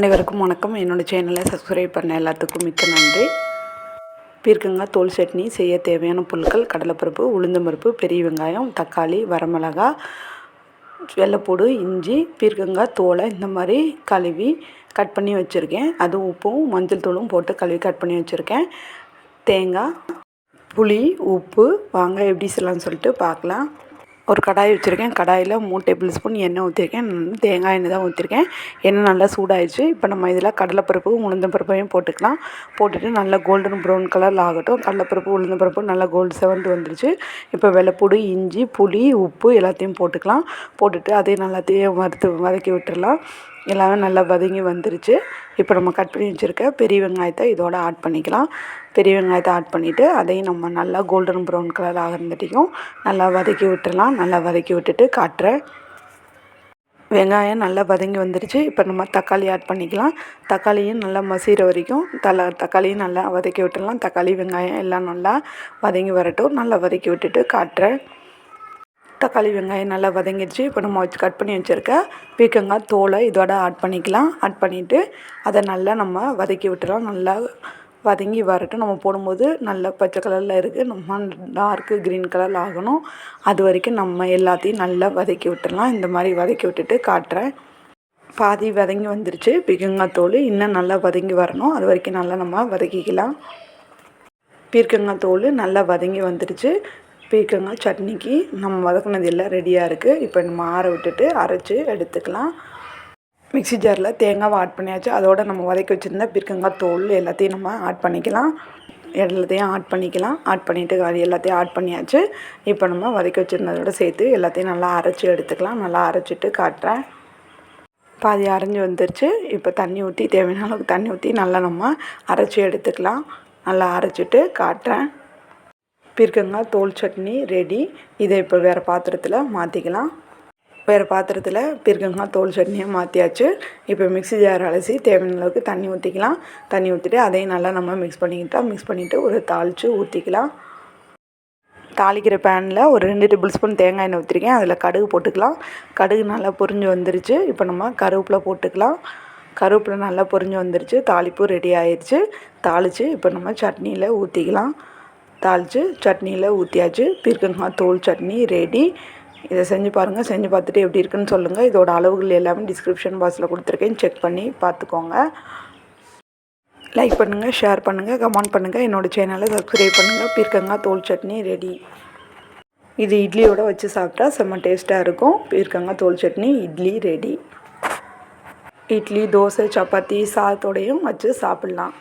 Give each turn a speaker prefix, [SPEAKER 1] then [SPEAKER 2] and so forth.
[SPEAKER 1] அனைவருக்கும் வணக்கம். என்னோடய சேனலை சப்ஸ்கிரைப் பண்ண எல்லாத்துக்கும் மிக்க நன்றி. பீர்க்கங்காய் தோல் சட்னி செய்ய தேவையான பொருட்கள் கடலைப்பருப்பு உளுந்தம்பருப்பு பெரிய வெங்காயம் தக்காளி வரமிளகா வெள்ளைப்பூடு இஞ்சி பீர்க்கங்காய் தோலை இந்த மாதிரி கழுவி கட் பண்ணி வச்சுருக்கேன். அது உப்பும் மஞ்சள் தூளும் போட்டு கழுவி கட் பண்ணி வச்சுருக்கேன். தேங்காய் புளி உப்பு வாங்க எப்படி செய்யலாம்னு சொல்லிட்டு பார்க்கலாம். ஒரு கடாய் வச்சுருக்கேன் கடாயில் மூணு டேபிள் ஸ்பூன் எண்ணெய் ஊற்றிருக்கேன் தேங்காய் எண்ணெய் தான் ஊற்றிருக்கேன் எண்ணெய் நல்லா சூடாயிடுச்சு. இப்போ நம்ம இதில் கடலைப்பருப்பு உளுந்தம்பருப்பையும் போட்டுக்கலாம். போட்டுட்டு நல்லா கோல்டன் ப்ரௌன் கலரில் ஆகட்டும். கடலைப்பருப்பு உளுந்தம்பருப்பு நல்லா கோல்டு செவந்து வந்துருச்சு. இப்போ வெள்ளைப்பூடு இஞ்சி புளி உப்பு எல்லாத்தையும் போட்டுக்கலாம். போட்டுட்டு அதையும் நல்லாத்தையும் வறுத்து வதக்கி விட்டுடலாம் எல்லாமே நல்லா வதங்கி வந்துருச்சு. இப்போ நம்ம கட் பண்ணி வச்சுருக்க பெரிய வெங்காயத்தை இதோட ஆட் பண்ணிக்கலாம். பெரிய வெங்காயத்தை ஆட் பண்ணிவிட்டு அதையும் நம்ம நல்லா கோல்டன் ப்ரௌன் கலர் ஆகிறதுட்டியும் நல்லா வதக்கி விட்டுடலாம் நல்லா வதக்கி விட்டுட்டு காட்டுறேன் வெங்காயம் நல்லா வதங்கி வந்துருச்சு. இப்போ நம்ம தக்காளி ஆட் பண்ணிக்கலாம். தக்காளியும் நல்லா மசிகிற வரைக்கும் தலை தக்காளியும் நல்லா வதக்கி விட்டுடலாம் தக்காளி வெங்காயம் எல்லாம் நல்லா வதங்கி வரட்டும். நல்லா வதக்கி விட்டுட்டு காட்டுறேன் தக்காளி வெங்காயம் நல்லா வதங்கிடுச்சு. இப்போ நம்ம வச்சு கட் பண்ணி வச்சுருக்க பீக்கங்காய் தோலை இதோட ஆட் பண்ணிக்கலாம். ஆட் பண்ணிவிட்டு அதை நல்லா நம்ம வதக்கி விட்டுறோம் நல்லா வதங்கி வரட்டும். நம்ம போடும்போது நல்லா பச்சை கலரில் இருக்குது நம்ம டார்க்கு க்ரீன் கலரில் ஆகணும். அது வரைக்கும் நம்ம எல்லாத்தையும் நல்லா வதக்கி விட்டுடலாம் இந்த மாதிரி வதக்கி விட்டுட்டு காட்டுறேன். பாதி வதங்கி வந்துருச்சு. பீக்கங்காய் தோல் இன்னும் நல்லா வதங்கி வரணும். அது வரைக்கும் நல்லா நம்ம வதக்கிக்கலாம். பீர்க்கங்காய் தோல் நல்லா வதங்கி வந்துருச்சு. பீர்க்கங்காய் சட்னிக்கு நம்ம வதக்குனது எல்லாம் ரெடியாக இருக்குது இப்போ நம்ம ஆற விட்டுட்டு அரைச்சி எடுத்துக்கலாம். மிக்சி ஜாரில் தேங்காவை ஆட் பண்ணியாச்சு. அதோடு நம்ம வதக்கி வச்சுருந்த பீர்க்கங்காய் தோல் எல்லாத்தையும் நம்ம ஆட் பண்ணிக்கலாம். எல்லாத்தையும் ஆட் பண்ணிக்கலாம். ஆட் பண்ணிவிட்டு அது எல்லாத்தையும் ஆட் பண்ணியாச்சு. இப்போ நம்ம வதக்கி வச்சுருந்ததோட சேர்த்து எல்லாத்தையும் நல்லா அரைச்சி எடுத்துக்கலாம். நல்லா அரைச்சிட்டு காட்டுறேன். பாதி அரைஞ்சி வந்துருச்சு. இப்போ தண்ணி ஊற்றி தேவையான அளவுக்கு தண்ணி ஊற்றி நல்லா நம்ம அரைச்சி எடுத்துக்கலாம். நல்லா அரைச்சிட்டு காட்டுறேன். பீர்க்கங்காய் தோல் சட்னி ரெடி இதை இப்போ வேறு பாத்திரத்தில் மாற்றிக்கலாம் வேறு பாத்திரத்தில் பீர்க்கங்காய் தோல் சட்னியை மாற்றியாச்சு இப்போ மிக்ஸி ஜார் அலசி தேவையான அளவுக்கு தண்ணி ஊற்றிக்கலாம் தண்ணி ஊற்றிட்டு அதையும் நல்லா நம்ம மிக்ஸ் பண்ணிக்கிட்டால் மிக்ஸ் பண்ணிவிட்டு ஒரு தாளித்து ஊற்றிக்கலாம் தாளிக்கிற பேனில் ஒரு ரெண்டு டேபிள் ஸ்பூன் தேங்காய் எண்ணெய் ஊற்றிருக்கேன் அதில் கடுகு போட்டுக்கலாம். கடுகு நல்லா பொரிஞ்சு வந்துருச்சு. இப்போ நம்ம கருவேப்பிலை போட்டுக்கலாம். கருவேப்பிலை நல்லா பொரிஞ்சு வந்துருச்சு. தாளிப்பு ரெடி ஆயிடுச்சு தாளித்து இப்போ நம்ம சட்னியில் ஊற்றிக்கலாம் தாளித்து சட்னியில் ஊற்றியாச்சு பீர்க்கங்காய் தோல் சட்னி ரெடி இதை செஞ்சு பாருங்கள் செஞ்சு பார்த்துட்டு எப்படி இருக்குன்னு சொல்லுங்கள் இதோட அளவுகள் எல்லாமே டிஸ்கிரிப்ஷன் பாக்ஸில் கொடுத்துருக்கேன். செக் பண்ணி பார்த்துக்கோங்க. லைக் பண்ணுங்கள் ஷேர் பண்ணுங்கள் கமெண்ட் பண்ணுங்கள் என்னோடய சேனலை சப்ஸ்கிரைப் பண்ணுங்கள் பீர்க்கங்காய் தோல் சட்னி ரெடி இது இட்லியோடு வச்சு சாப்பிட்டா செம்ம டேஸ்ட்டாக இருக்கும். பீர்க்கங்காய் தோல் சட்னி இட்லி ரெடி இட்லி தோசை சப்பாத்தி சாதத்தோடையும் வச்சு சாப்பிட்லாம்.